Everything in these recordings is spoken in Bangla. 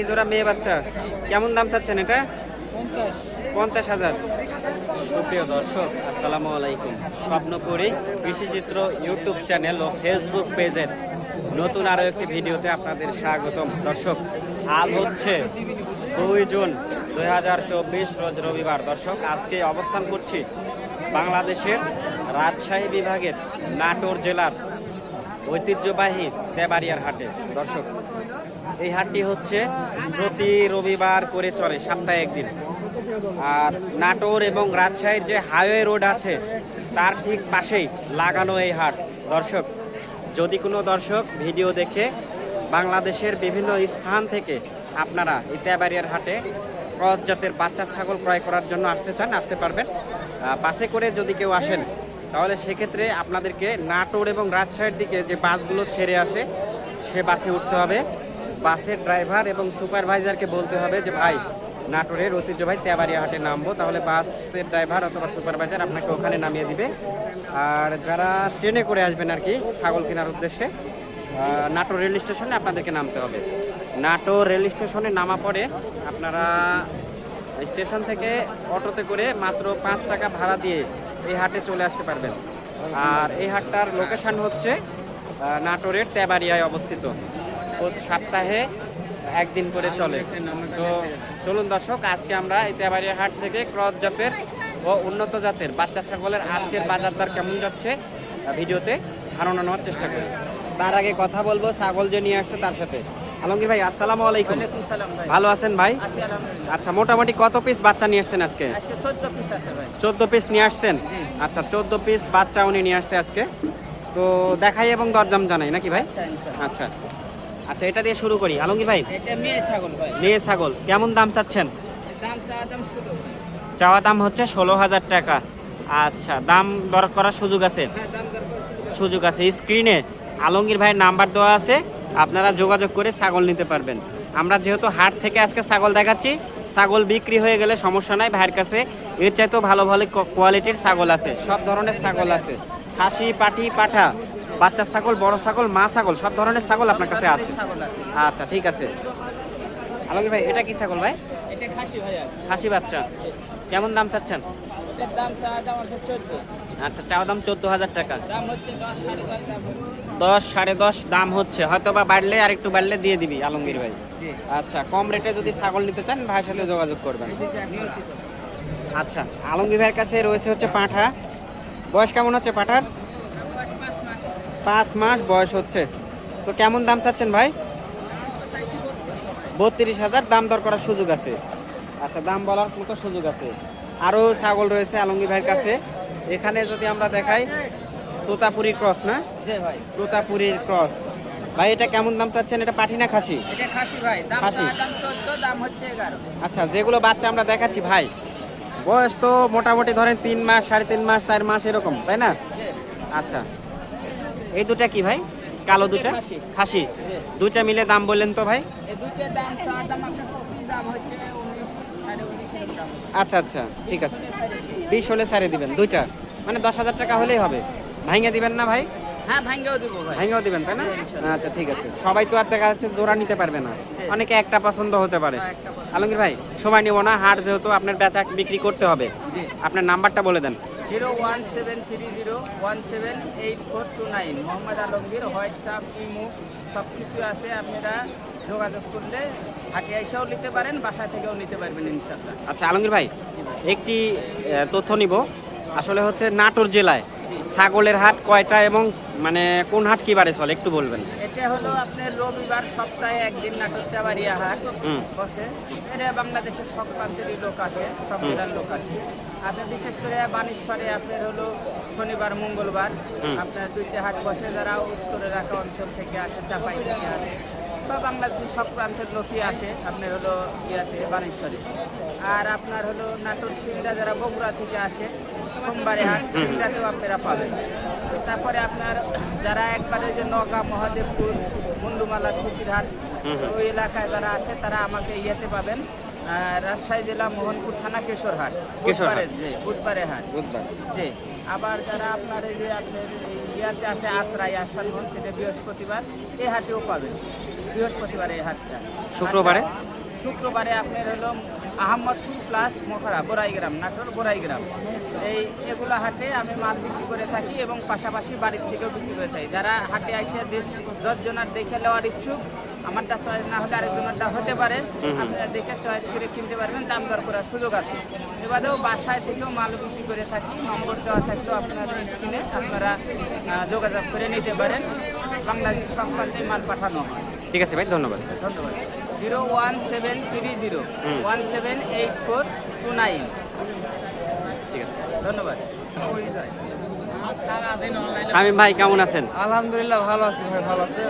একই জোড়া মেয়ে বাচ্চা। কেমন দাম চাচ্ছেন এটা? পঞ্চাশ। হাজার। সুপ্রিয় দর্শক আসসালামু আলাইকুম। স্বপ্নপুরী কৃষিচিত্র ইউটিউব চ্যানেল ও ফেসবুক পেজের নতুন আরও একটি ভিডিওতে আপনাদের স্বাগতম। দর্শক আজ হচ্ছে দুই জুন দুই হাজার চব্বিশ রোজ রবিবার। দর্শক আজকে অবস্থান করছি বাংলাদেশের রাজশাহী বিভাগের নাটোর জেলার ঐতিহ্যবাহী দেবাড়িয়ার হাটে। দর্শক এই হাটটি হচ্ছে প্রতি রবিবার করে চলে, সপ্তাহে একদিন। আর নাটোর এবং রাজশাহীর যে হাইওয়ে রোড আছে, তার ঠিক পাশেই লাগানো এই হাট। দর্শক, যদি কোনো দর্শক ভিডিও দেখে বাংলাদেশের বিভিন্ন স্থান থেকে আপনারা এই তেবাড়িয়ার হাটে ক্রস জাতের বাচ্চা, ছাগল ক্রয় করার জন্য আসতে চান, আসতে পারবেন। বাসে করে যদি কেউ আসেন, তাহলে সেক্ষেত্রে আপনাদেরকে নাটোর এবং রাজশাহীর দিকে যে বাসগুলো ছেড়ে আসে, সে বাসে উঠতে হবে। বাসের ড্রাইভার এবং সুপারভাইজারকে বলতে হবে যে, ভাই, নাটোরের ঐতিহ্যবাহী তেবাড়িয়া হাটে নামবো। তাহলে বাসের ড্রাইভার অথবা সুপারভাইজার আপনাকে ওখানে নামিয়ে দিবে। আর যারা ট্রেনে করে আসবেন আর কি, ছাগল কেনার উদ্দেশ্যে নাটোর রেল স্টেশনে আপনাদেরকে নামতে হবে। নাটোর রেল স্টেশনে নামা পরে আপনারা স্টেশন থেকে অটোতে করে মাত্র পাঁচ টাকা ভাড়া দিয়ে এই হাটে চলে আসতে পারবেন। আর এই হাটটার লোকেশন হচ্ছে নাটোরের তেবাড়িয়ায় অবস্থিত। সপ্তাহে একদিন করে চলে। তো চলুন দর্শক আজকে আমরা এই তেবাড়িয়া হাট থেকে ক্রস জাতের ও উন্নত জাতের বাচ্চা ছাগলের আজকের বাজার দর কেমন যাচ্ছে ভিডিওতে ধারণা নেওয়ার চেষ্টা করি। তার আগে কথা বলব ছাগল যে নিয়ে আসছে তার সাথে। আলমগীর ভাই আসসালামু আলাইকুম। ওয়ালাইকুম সালাম ভাই। ভালো আছেন ভাই? আচ্ছা মোটামুটি কত পিস বাচ্চা নিয়ে আসছেন আজকে? আজকে চোদ্দ পিস আছে ভাই। চোদ্দ পিস নিয়ে আসছেন? আচ্ছা চোদ্দ পিস বাচ্চা উনি নিয়ে আসছে আজকে। তো দেখাই এবং দরদাম জানাই নাকি ভাই? আচ্ছা। আচ্ছা এটা দিয়ে শুরু করি। আলমগীর ভাই? এটা মেয়ে ছাগল ভাই। মেয়ে ছাগল। কেমন দাম চাচ্ছেন? দাম চা দাম শুধু। চাওয়া দাম হচ্ছে ষোলো হাজার টাকা। আচ্ছা দাম দর করার সুযোগ আছে? হ্যাঁ সুযোগ আছে। স্ক্রিনে আলমগীর ভাইয়ের নাম্বার দেওয়া আছে। আপনারা যোগাযোগ করে ছাগল নিতে পারবেন। আমরা যেহেতু হাট থেকে আজকে ছাগল দেখাচ্ছি ছাগল বিক্রি হয়ে গেলে সমস্যা নাই ভাইয়ের কাছে। এর চাইতেও ভালো ভালো কোয়ালিটির ছাগল আছে। সব ধরনের ছাগল আছে। খাসি পাটি পাঠা বাচ্চা ছাগল বড় ছাগল মা ছাগল সব ধরনের ছাগল আপনার কাছে আছে? আচ্ছা ঠিক আছে। আলমগীর ভাই এটা কি ছাগল ভাই? এটা খাসি খাসি বাচ্চা। কেমন দাম চাচ্ছেন? আচ্ছা চাওয়া দাম চোদ্দ হাজার টাকা। দাম হচ্ছে দশ সাড়ে দশ দাম হচ্ছে। দশ সাড়ে দশ দাম হচ্ছে। হয়তো বা বাড়লে আর একটু বাড়লে দিয়ে দিবি আলমগীর ভাই। আচ্ছা কম রেটে যদি ছাগল নিতে চান ভাইয়ের সাথে যোগাযোগ করবেন। আচ্ছা আলমগীর ভাইয়ের কাছে রয়েছে হচ্ছে পাঁঠা। বয়স কেমন হচ্ছে পাঁঠার? পাঁচ মাস বয়স হচ্ছে। তো কেমন দাম চাচ্ছেন ভাই? বত্রিশ হাজার দাম দর করার সুযোগ আছে। আচ্ছা দাম বলার মতো সুযোগ আছে। আরও ছাগল রয়েছে আলমগীর ভাইয়ের কাছে। এখানে যদি আমরা দেখাই তোতাপুরি ক্রস না? ভাই। তোতাপুরির ক্রস। ভাই এটা কেমন দাম চাচ্ছেন? এটা পাঠি না খাসি? খাসি আচ্ছা যেগুলো বাচ্চা আমরা দেখাচ্ছি ভাই। বয়স তো মোটামুটি ধরেন তিন মাস সাড়ে তিন মাস চার মাস এরকম তাই না? আচ্ছা এই দুটা কি ভাই? কালো দুটা খাসি। দুটা মিলে দাম বললেন তো ভাই? আচ্ছা আচ্ছা ঠিক আছে। বিশ হলে ছাড়ে দিবেন দুইটা। মানে দশ হাজার টাকা হলেই হবে। ভাঙে দিবেন না ভাই? হ্যাঁ ভাঙ্গেও দিব ভাই। ভাঙেও দিবেন তাই না? আচ্ছা ঠিক আছে। সবাই তো আর দেখা যাচ্ছে জোড়া নিতে পারবে না। অনেকে একটা পছন্দ হতে পারে। হ্যাঁ, আলমগীর ভাই সময় নিব না। হাট যেহেতু আপনার বেচা বিক্রি করতে হবে। আপনার নাম্বারটা বলে দেন। Zero one seven three zero one seven eight four two nine. Mohammad Alamgir WhatsApp imo সব কিছু আছে। আপনারা যোগাযোগ করলে হাটে এসেও নিতে পারেন বাসা থেকেও নিতে পারবেন ইনশাল্লাহ আচ্ছা আলমগীর ভাই একটি তথ্য নিব। আসলে হচ্ছে নাটোর জেলায় ছাগলের হাট কয়টা এবং মানে কোন হাট কি বারে চলে? একটু বলবেন। এটা হলো আপনার রবিবার সপ্তাহে একদিন নাটক চাবাড়িয়া হাট বসে। এটা বাংলাদেশের সব প্রান্তেরই লোক আসে সব জেলার লোক আসে। আপনার বিশেষ করে বানেশ্বরে আপনার হলো শনিবার মঙ্গলবার আপনার দুইটা হাট বসে যারা উত্তরের এলাকা অঞ্চল থেকে আসে চাপাই থেকে আসে। বা বাংলাদেশের সব প্রান্তের লোকই আসে। আপনার হলো ইয়াতে বানেশ্বরে। আর আপনার হলো নাটোর সিংড়া যারা বগুড়া থেকে আসে সোমবারে হাট সিংড়াতেও আপনারা পাবেন। তারপরে আপনার যারা একবারে যে নগা মহাদেবপুর মুন্ডুমালা সুতিরহাট। ওই এলাকায় যারা আসে তারা আমাকে ইয়েতে পাবেন। রাজশাহী জেলা মোহনপুর থানা কেশরহাট। কেশরহাট। বুধবারের যে বুধবারে হাট। বুধবার। জি। আবার যারা আপনার এই যে আপনার এই ইয়াতে আছে আত্রাই আসানগঞ্জ সেটা বৃহস্পতিবার। এই হাটেও পাবেন। বৃহস্পতিবার এই হাটটা। শুক্রবারে? শুক্রবারে আপনার হলো আহমদপুর প্লাস মোখরা বোরাইগ্রাম নাটোর বোরাইগ্রাম এই এগুলো হাটে আমি মাল বিক্রি করে থাকি এবং পাশাপাশি বাড়ির থেকেও বিক্রি করে থাকি। যারা হাটে আসে দশজনের দেখে নেওয়ার ইচ্ছুক আমারটা চয়েস না হলে আরেকজনেরটা হতে পারে। আপনারা দেখে চয়েস করে কিনতে পারবেন দাম দর করার সুযোগ আছে। এবারেও বাসায় থেকেও মাল বিক্রি করে থাকি নম্বর দেওয়া থাকলেও আপনাদের স্ক্রিনে আপনারা যোগাযোগ করে নিতে পারেন। বাংলাদেশের সব প্রান্তে মাল পাঠানো হয়। ঠিক আছে ভাই ধন্যবাদ। ধন্যবাদ। Zero one seven three zero one seven eight four two nine. ঠিক আছে। ধন্যবাদ। শামীম ভাই কেমন আছেন? আলহামদুলিল্লাহ ভালো আছি ভাই ভালো আছে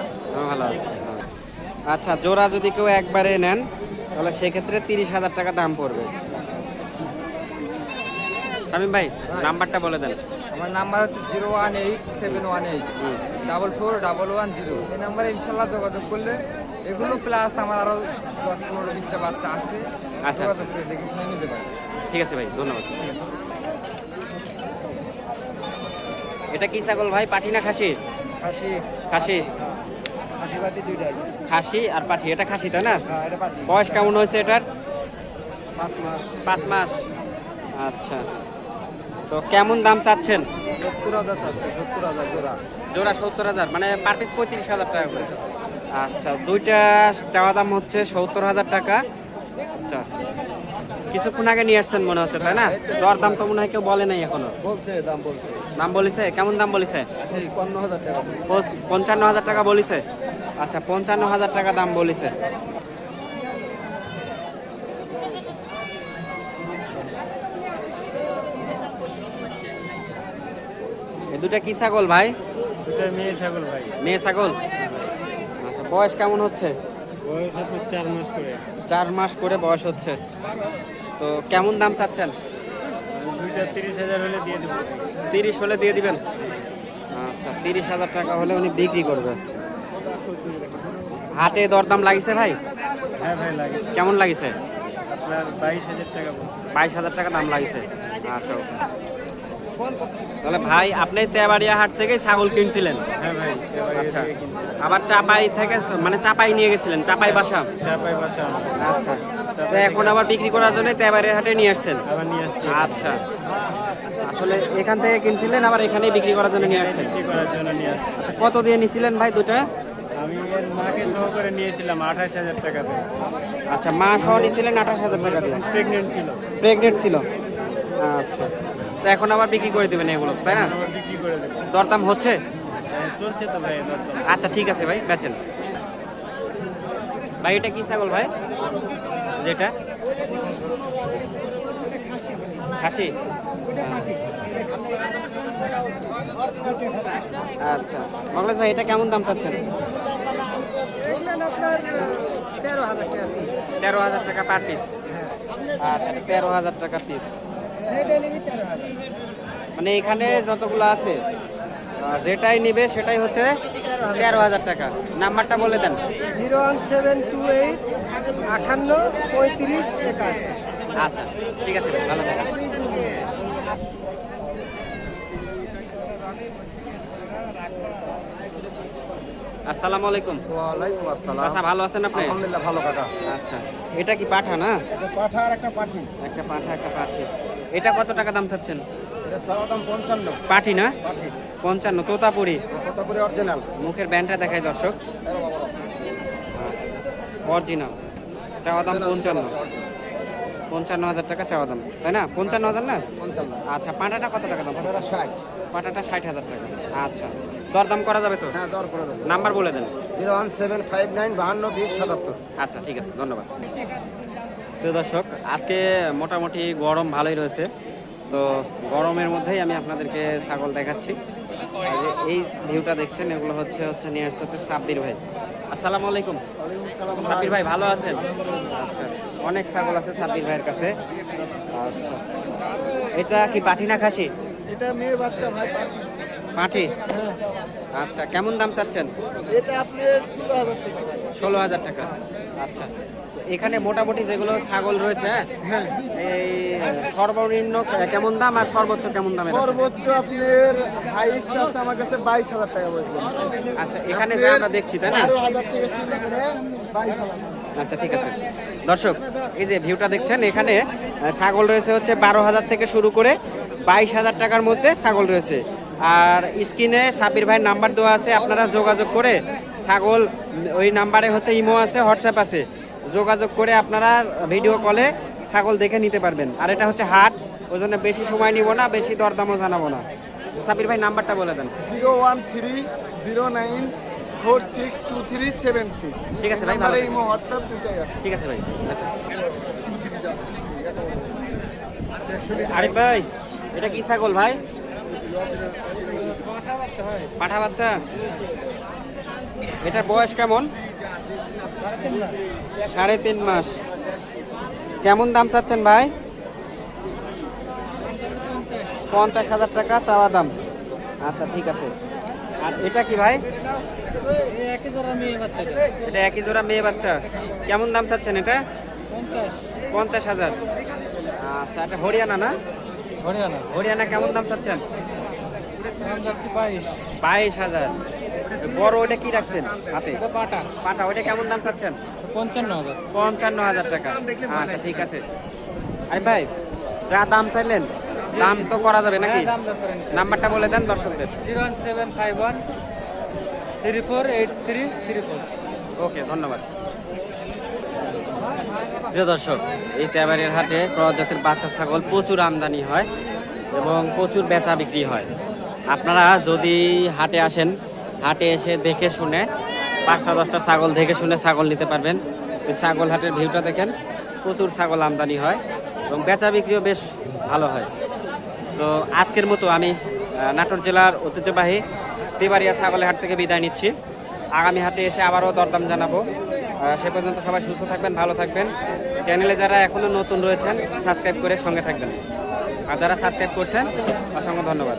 ভালো আছি। আচ্ছা জোড়া যদি কেউ একবারে নেন তাহলে সেক্ষেত্রে তিরিশ হাজার টাকা দাম পড়বে। শামীম ভাই নাম্বারটা বলে দেন। আমার নাম্বার হচ্ছে zero one eight seven one eight double four double one zero. এই নাম্বারে ইনশাল্লাহ যোগাযোগ করলে এগুলো প্লাস আমার আরও দশ পনেরো বিশটা বাচ্চা আছে আচ্ছা। যোগাযোগ করে দেখে শুনে নিতে পারে ঠিক আছে ভাই ধন্যবাদ। এটা কি ছাগল ভাই? পাঠি না খাসি? খাসি। খাসি। খাসি আর পাঠি এটা খাসি তাই না? হ্যাঁ বয়স কেমন হয়েছে এটার? পাঁচ মাস। পাঁচ মাস। আচ্ছা। তো কেমন দাম চাচ্ছেন? সত্তর হাজার সত্তর হাজার জোড়া। জোড়া সত্তর হাজার মানে পার পিস পঁয়ত্রিশ হাজার টাকা করে। আচ্ছা দুইটা চাওয়া দাম হচ্ছে সত্তর হাজার টাকা। আচ্ছা। কিছুক্ষণ আগে নিয়ে আসছেন মনে হচ্ছে তাই না? দর দাম তো মনে হয় কেউ বলে নাই এখনও। বলছে দাম বলছে। দাম বলিছে? কেমন দাম বলিছে? পঞ্চান্ন হাজার টাকা বলিছে? আচ্ছা পঞ্চান্ন হাজার টাকা দাম বলেছে। এ দুটা কি ছাগল ভাই? দুটা মেয়ে ছাগল ভাই। মেয়ে ছাগল? আচ্ছা বয়স কেমন হচ্ছে? বয়স হচ্ছে চার মাস করে। চার মাস করে বয়স হচ্ছে। তো কেমন দাম চাচ্ছেন? দুইটা তিরিশ হাজার হলে দিয়ে দেবো। তিরিশ হলে দিয়ে দিবেন? আচ্ছা তিরিশ হাজার টাকা হলে উনি বিক্রি করবে। হাটে দরদাম লাগিছে ভাই? হ্যাঁ ভাই লাগে কেমন লাগিছে? আপনার বাইশ হাজার টাকা দাম লাগিছে। আচ্ছা ওকে। তাহলে ভাই আপনি তেবাড়িয়া হাট থেকে ছাগল কিনছিলেন? হ্যাঁ ভাই আচ্ছা। আবার চাপাই থেকে মানে চাপাই নিয়ে গেছিলেন চাপাই বাসা? চাপাই বাসা। আচ্ছা। তো এখন আবার বিক্রি করার জন্য তেবাড়িয়া হাটে নিয়ে আসছেন? আবার নিয়ে আসছি। আচ্ছা। আসলে এখান থেকে কিনছিলেন আবার এখানেই বিক্রি করার জন্য নিয়ে আসছেন? বিক্রি করার জন্য নিয়ে আচ্ছা কত দিয়ে নিছিলেন ভাই দুটা মাকে সহ করে নিয়েছিলাম আঠাশ হাজার টাকা দিয়ে আচ্ছা মা সহ নিছিলেন আঠাশ হাজার টাকা দিয়ে? প্রেগনেন্ট ছিল। প্রেগনেন্ট ছিল? আচ্ছা। তো এখন আবার বিক্রি করে দেবেন এগুলো তাই না? বিক্রি করে দেবো। দরদাম হচ্ছে? হ্যাঁ, চলছে তো ভাই দরদাম আচ্ছা ঠিক আছে ভাই বেচেন। ভাই এটা কি ছাগল ভাই? যেটা? খাসি। আচ্ছা। মগলেশ ভাই এটা কেমন দাম চাচ্ছেন? তেরো হাজার টাকা পিস তেরো হাজার টাকা পার পিস আচ্ছা তেরো হাজার টাকা পিস মানে এখানে যতগুলো আছে যেটাই নিবে সেটাই হচ্ছে তেরো হাজার। টাকা। নাম্বারটা বলে দেন। Zero one seven two eight আঠান্ন পঁয়ত্রিশ একাশি। আচ্ছা ঠিক আছে ভালো থাকেন আসসালামু আলাইকুম। ওয়ালাইকুম আসসালাম। আচ্ছা ভালো আছেন আপনি? আলহামদুলিল্লাহ ভালো কাকা। আচ্ছা এটা কি পাঠা না? পাঠা আর একটা পাঠি। একটা পাঠা একটা পাঠি। এটা কত টাকা দাম চাচ্ছেন? এটা চাওয়া দাম পঞ্চান্ন। পাঠি না? পাঠি। পঞ্চান্ন তোতাপুরি। তোতাপুরি অরিজিনাল। মুখের ব্যান্ডটা দেখাই দর্শক। অরিজিনাল। চাওয়া দাম পঞ্চান্ন। পঞ্চান্ন হাজার টাকা চাওয়া দাম তাই না? পঞ্চান্ন হাজার না? পঞ্চান্ন। আচ্ছা পাটাটা কত টাকা দাম পাঠাটা ষাট। পাটাটা ষাট হাজার টাকা। আচ্ছা দরদাম করা যাবে তো? হ্যাঁ দর করা যাবে। নাম্বার বলে দেন। Zero one seven five nine বাহান্ন বিশ সাতাত্তর। আচ্ছা ঠিক আছে ধন্যবাদ। প্রিয় দর্শক আজকে মোটামুটি গরম ভালোই রয়েছে। তো গরমের মধ্যেই আমি আপনাদেরকে ছাগল দেখাচ্ছি। এই ভিউটা দেখছেন এগুলো হচ্ছে হচ্ছে নিয়ে আসতে হচ্ছে সাব্বির ভাই। আসসালামু আলাইকুম। সাব্বির ভাই ভালো আছেন? আচ্ছা অনেক ছাগল আছে সাব্বির ভাইয়ের কাছে। আচ্ছা। এটা কি পাঠি না খাসি? এটা মেয়ের বাচ্চা ভাই পাঠি। আচ্ছা কেমন দাম চাচ্ছেন? এটা আপনার ষোলো হাজার টাকা। ষোলো হাজার টাকা। আচ্ছা। এখানে মোটামুটি যেগুলো ছাগল রয়েছে হ্যাঁ? এই সর্বনিম্ন কেমন দাম আর সর্বোচ্চ কেমন দামের আছে? সর্বোচ্চ আপনার হাইস্ট আছে আমার কাছে বাইশ হাজার টাকা বলছে। আচ্ছা এখানে যে আমরা দেখছি তাই না? হাজার থেকে বাইশ হাজার। আচ্ছা ঠিক আছে। দর্শক এই যে ভিউটা দেখছেন এখানে ছাগল রয়েছে হচ্ছে বারো হাজার থেকে শুরু করে বাইশ হাজার টাকার মধ্যে ছাগল রয়েছে। আর স্ক্রিনে সাবির ভাইয়ের নাম্বার দেওয়া আছে আপনারা যোগাযোগ করে ছাগল ওই নাম্বারে হচ্ছে ইমো আছে হোয়াটসঅ্যাপ আছে। যোগাযোগ করে আপনারা ভিডিও কলে ছাগল দেখে নিতে পারবেন। আর এটা হচ্ছে হাট ওই জন্য বেশি সময় নিব না বেশি দরদামও জানাব না। সাবির ভাই নাম্বারটা বলে দেন। Zero one three zero nine four six two three seven six. ঠিক আছে ভাই, ভালো। ইমো হোয়াটসঅ্যাপ দুটাই আছে। ঠিক আছে ভাই আচ্ছা আরিফ ভাই এটা কি ছাগল ভাই? পাঠা বাচ্চা? এটার বয়স কেমন? সাড়ে তিন মাস। কেমন দাম চাচ্ছেন ভাই? পঞ্চাশ হাজার টাকা চাওয়া দাম। আচ্ছা ঠিক আছে। আর এটা কি ভাই? এটা একই জোড়া মেয়ে বাচ্চা। কেমন দাম চাচ্ছেন এটা? পঞ্চাশ হাজার। আচ্ছা এটা হরিয়ানা না? হরিয়ানা। হরিয়ানা কেমন দাম চাচ্ছেন? বাইশ হাজার। বড় ওটা কি রাখছেন হাতে? পাটা পাঠা ওটা কেমন দাম চাচ্ছেন? পঞ্চান্ন হাজার। পঞ্চান্ন হাজার টাকা। আচ্ছা ঠিক আছে। আরে ভাই যা দাম চাইলেন দাম তো করা যাবে নাকি? করেন। নাম্বারটা বলে দেন দর্শকদের। Zero one seven five one three four eight three three four. Okay ধন্যবাদ। প্রিয় দর্শক এই তেবারের হাটে ক্রস জাতের বাচ্চা ছাগল প্রচুর আমদানি হয় এবং প্রচুর বেচা বিক্রি হয়। আপনারা যদি হাটে আসেন হাটে এসে দেখে শুনে, পাঁচটা, দশটা ছাগল দেখে শুনে ছাগল নিতে পারবেন। ছাগল হাটের ভিউটা দেখেন, প্রচুর ছাগল আমদানি হয় এবং বেচা বিক্রিও বেশ ভালো হয়। তো আজকের মতো আমি নাটোর জেলার ঐতিহ্যবাহী তেবাড়িয়া ছাগলের হাট থেকে বিদায় নিচ্ছি। আগামী হাটে এসে আবারও দরদাম জানাব। সে পর্যন্ত সবাই সুস্থ থাকবেন, ভালো থাকবেন। চ্যানেলে যারা এখনও নতুন রয়েছেন, সাবস্ক্রাইব করে সঙ্গে থাকবেন। আর যারা সাবস্ক্রাইব করছেন, অসংখ্য ধন্যবাদ।